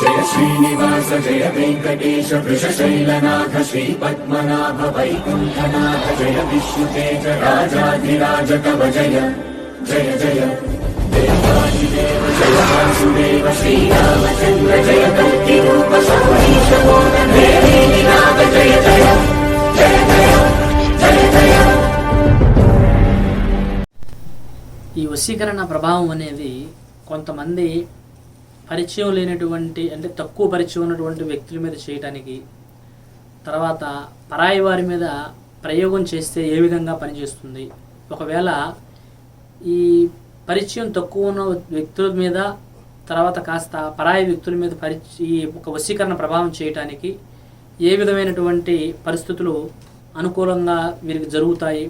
జయ శ్రీనివాస జయ వెంకటేశ వృషశైలనాథ శ్రీ పద్మనాభ వైకుంఠనాథ జయ విష్ణుతేజ రాజాధిరాజ కవ జయ జయ జయ. దేవాదిదేవ జయ వాసుదేవ శ్రీరామచంద్ర జయ కల్కి రూప శౌరీశ నాథ జయ జయ జయ జయ జయ జయ. ఈ వశీకరణ ప్రభావం అనేది కొంతమంది పరిచయం లేనటువంటి అంటే తక్కువ పరిచయం ఉన్నటువంటి వ్యక్తుల మీద చేయటానికి తర్వాత పరాయి వారి మీద ప్రయోగం చేస్తే ఏ విధంగా పనిచేస్తుంది? ఒకవేళ ఈ పరిచయం తక్కువ ఉన్న వ్యక్తుల మీద తర్వాత కాస్త పరాయి వ్యక్తుల మీద పరిచ ఈ ఒక వశీకరణ ప్రభావం చేయటానికి ఏ విధమైనటువంటి పరిస్థితులు అనుకూలంగా వీరికి జరుగుతాయి?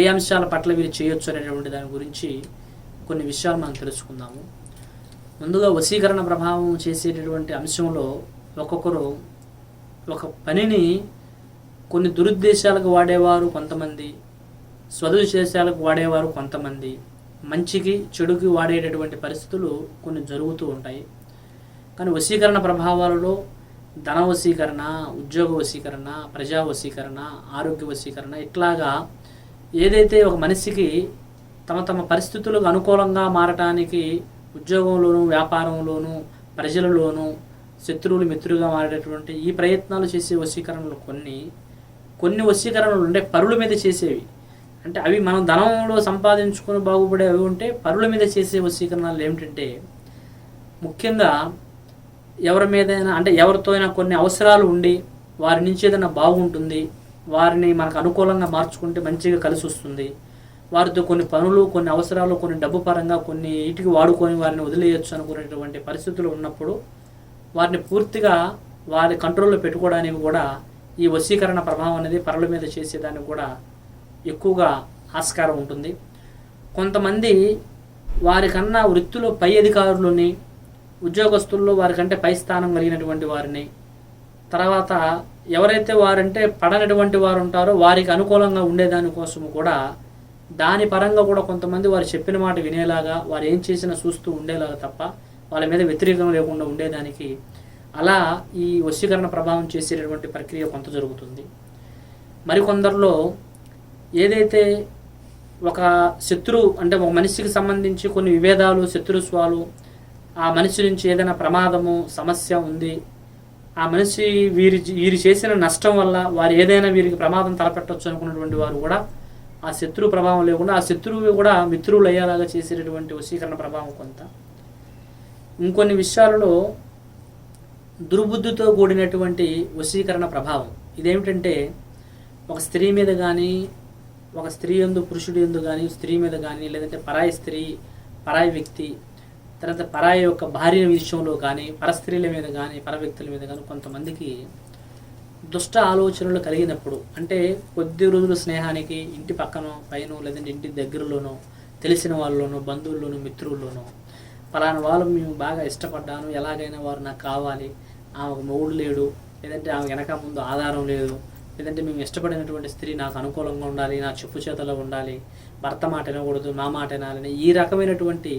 ఏ అంశాల పట్ల వీరు చేయొచ్చు అనేటువంటి దాని గురించి కొన్ని విషయాలు మనం తెలుసుకుందాము. ముందుగా వశీకరణ ప్రభావం చేసేటటువంటి అంశంలో ఒక్కొక్కరు ఒక పనిని కొన్ని దురుద్దేశాలకు వాడేవారు కొంతమంది స్వదుద్దేశాలకు వాడేవారు కొంతమంది మంచికి చెడుకి వాడేటటువంటి పరిస్థితులు కొన్ని జరుగుతూ ఉంటాయి. కానీ వశీకరణ ప్రభావాలలో ధన వశీకరణ ఉద్యోగ వశీకరణ ప్రజా వశీకరణ ఆరోగ్య వశీకరణ ఇట్లాగా ఏదైతే ఒక మనిషికి తమ తమ పరిస్థితులకు అనుకూలంగా మారటానికి ఉద్యోగంలోనూ వ్యాపారంలోనూ ప్రజలలోనూ శత్రువులు మిత్రులుగా మారేటటువంటి ఈ ప్రయత్నాలు చేసే వశీకరణలు కొన్ని. కొన్ని వశీకరణలు ఉండే పరుల మీద చేసేవి. అంటే అవి మనం ధనంలో సంపాదించుకొని బాగుపడే అవి ఉంటే పరుల మీద చేసే వశీకరణలు ఏమిటంటే ముఖ్యంగా ఎవరి మీదైనా అంటే ఎవరితో అయినా కొన్ని అవసరాలు ఉండి వారి నుంచి ఏదైనా బాగుంటుంది వారిని మనకు అనుకూలంగా మార్చుకుంటే మంచిగా కలిసి వస్తుంది వారితో కొన్ని పనులు కొన్ని అవసరాలు కొన్ని డబ్బు పరంగా కొన్ని ఇటుకి వాడుకొని వారిని వదిలేయచ్చు అనుకునేటువంటి పరిస్థితులు ఉన్నప్పుడు వారిని పూర్తిగా వారి కంట్రోల్లో పెట్టుకోవడానికి కూడా ఈ వశీకరణ ప్రభావం అనేది పరుల మీద చేసేదానికి కూడా ఎక్కువగా ఆస్కారం ఉంటుంది. కొంతమంది వారికన్నా వృత్తిలో పై అధికారులని ఉద్యోగస్తుల్లో వారికంటే పై స్థానం కలిగినటువంటి వారిని తర్వాత ఎవరైతే వారంటే పడనటువంటి వారు ఉంటారో వారికి అనుకూలంగా ఉండేదాని కోసము కూడా దాని పరంగా కూడా కొంతమంది వారు చెప్పిన మాట వినేలాగా వారు ఏం చేసినా చూస్తూ ఉండేలాగా తప్ప వాళ్ళ మీద వ్యతిరేకం లేకుండా ఉండేదానికి అలా ఈ వశీకరణ ప్రభావం చేసేటటువంటి ప్రక్రియ కొంత జరుగుతుంది. మరికొందరిలో ఏదైతే ఒక శత్రు అంటే ఒక మనిషికి సంబంధించి కొన్ని విభేదాలు శత్రుత్వాలు ఆ మనిషి నుంచి ఏదైనా ప్రమాదము సమస్య ఉంది ఆ మనిషి వీరి వీరి చేసిన నష్టం వల్ల వారు ఏదైనా వీరికి ప్రమాదం తలపెట్టవచ్చు అనుకున్నటువంటి వారు కూడా ఆ శత్రు ప్రభావం లేకుండా ఆ శత్రువు కూడా మిత్రువులు అయ్యేలాగా చేసేటటువంటి వశీకరణ ప్రభావం కొంత. ఇంకొన్ని విషయాలలో దుర్బుద్ధితో కూడినటువంటి వశీకరణ ప్రభావం. ఇదేమిటంటే ఒక స్త్రీ మీద కానీ ఒక స్త్రీ ఎందు పురుషుడు ఎందు కానీ స్త్రీ మీద కానీ లేదంటే పరాయి స్త్రీ పరాయి వ్యక్తి తర్వాత పరాయి యొక్క భార్య విషయంలో కానీ పరస్త్రీల మీద కానీ పర వ్యక్తుల మీద కానీ కొంతమందికి దుష్ట ఆలోచనలు కలిగినప్పుడు అంటే కొద్ది రోజుల స్నేహానికి ఇంటి పక్కన పైన లేదంటే ఇంటి దగ్గరలోనో తెలిసిన వాళ్ళలోనో బంధువుల్లోనో మిత్రుల్లోనో పలానా వాళ్ళు మేము బాగా ఇష్టపడ్డాను ఎలాగైనా వారు నాకు కావాలి ఆమెకు మొగుడు లేడు లేదంటే ఆమె వెనక ముందు ఆధారం లేదు లేదంటే మేము ఇష్టపడినటువంటి స్త్రీ నాకు అనుకూలంగా ఉండాలి నా చెప్పు చేతలో ఉండాలి భర్త మాట వినకూడదు నా మాట వినాలని ఈ రకమైనటువంటి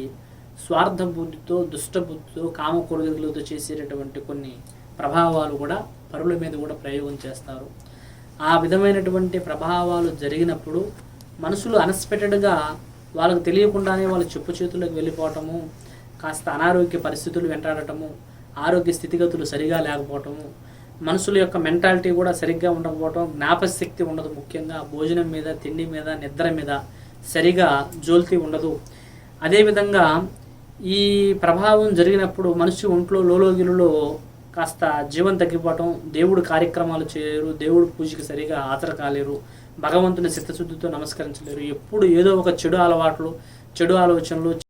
స్వార్థ బుద్ధితో దుష్ట బుద్ధితో కామ కొడుకులతో చేసేటటువంటి కొన్ని ప్రభావాలు కూడా పరుల మీద కూడా ప్రయోగం చేస్తారు. ఆ విధమైనటువంటి ప్రభావాలు జరిగినప్పుడు మనుషులు అన్ఎక్స్పెక్టెడ్గా వాళ్ళకు తెలియకుండానే వాళ్ళ చెప్పు చేతులకు వెళ్ళిపోవటము కాస్త అనారోగ్య పరిస్థితులు వెంటాడటము ఆరోగ్య స్థితిగతులు సరిగా లేకపోవటము మనుషుల యొక్క మెంటాలిటీ కూడా సరిగ్గా ఉండకపోవటం జ్ఞాపశక్తి ఉండదు ముఖ్యంగా భోజనం మీద తిండి మీద నిద్ర మీద సరిగా జోల్తి ఉండదు. అదేవిధంగా ఈ ప్రభావం జరిగినప్పుడు మనిషి ఒంట్లో లోలోగిలులో కాస్త జీవం తగ్గిపోవటం దేవుడు కార్యక్రమాలు చేయరు దేవుడు పూజకి సరిగా హాజరు కాలేరు భగవంతుని చిత్తశుద్ధితో నమస్కరించలేరు. ఎప్పుడు ఏదో ఒక చెడు అలవాట్లు చెడు ఆలోచనలు